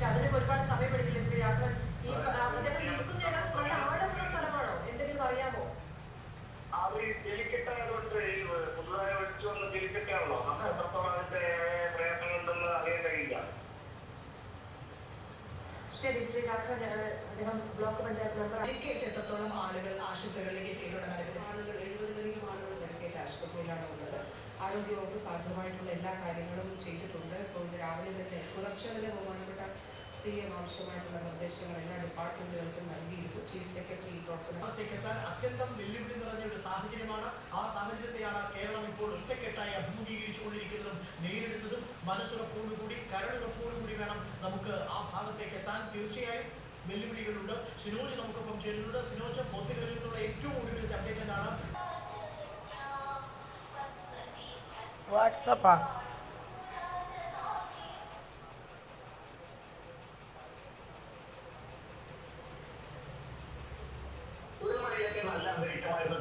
പക്ഷെ അതിനൊക്കെ ഒരുപാട് സമയം എടുക്കില്ല ശ്രീ രാഘവൻ? ഈ പ- ആ, അദ്ദേഹം നിൽക്കുന്നിടം നല്ല ആഴമുള്ള സ്ഥലമാണോ? എന്തെങ്കിലും അറിയാമോ? അത് ഈ ജലിക്കെട്ടായതുകൊണ്ട് ഈ പുതുതായി വെച്ച് വന്ന ജലിക്കെട്ടാണല്ലോ നമുക്ക് എത്രത്തോളം അതിന്റെ അറിയാൻ കഴിയില്ല. ശരി ശ്രീ രാഘവൻ ഏഹ്, അദ്ദേഹം ബ്ലോക്ക് പഞ്ചായത്ത് മെമ്പർ പരിക്കേറ്റ് എത്രത്തോളം ആളുകൾ ആശുപത്രികളിലേക്ക് എത്തിയിട്ടുണ്ട് ആളുകൾ എഴുപതിലധികം ആളുകൾ പരിക്കേറ്റ് ആശുപത്രിയിലാണ് ഉള്ളത്. ആരോഗ്യവകുപ്പ് സാധ്യമായിട്ടുള്ള എല്ലാ കാര്യങ്ങളും ചെയ്തിട്ടുണ്ട്. ഇപ്പോൾ രാവിലെ തന്നെ പുലർച്ചെ തന്നെ ബഹുമാനപ്പെട്ട സി എം ആവശ്യമായിട്ടുള്ള നിർദ്ദേശങ്ങൾ എല്ലാ ഡിപ്പാർട്ട്മെന്റുകൾക്കും നൽകിയിരുന്നു ചീഫ് സെക്രട്ടറി ഈ പ്രവർത്തനം ഭാഗത്തേക്ക് എത്താൻ അത്യന്തം വെല്ലുവിളി നിറഞ്ഞ ഒരു സാഹചര്യമാണ്. ആ സാഹചര്യത്തെയാണ് കേരളം ഇപ്പോൾ ഒറ്റക്കെട്ടായി അഭിമുഖീകരിച്ചുകൊണ്ടിരിക്കുന്നതും നേരിടുന്നതും മനസ്സുറപ്പോടുകൂടി കരളുറപ്പോടുകൂടി വേണം നമുക്ക് ആ ഭാഗത്തേക്ക് എത്താൻ തീർച്ചയായും വെല്ലുവിളികളുണ്ട്. സിനോജ് നമുക്കൊപ്പം ചേരുന്നുണ്ട്. സിനോജ് പൊത്തുകളിൽ നിന്നുള്ള ഏറ്റവും ഒടുവിലത്തെ അപ്ഡേറ്റ് എന്താണ്? വാട്സപ്പാ Charlie Tyler.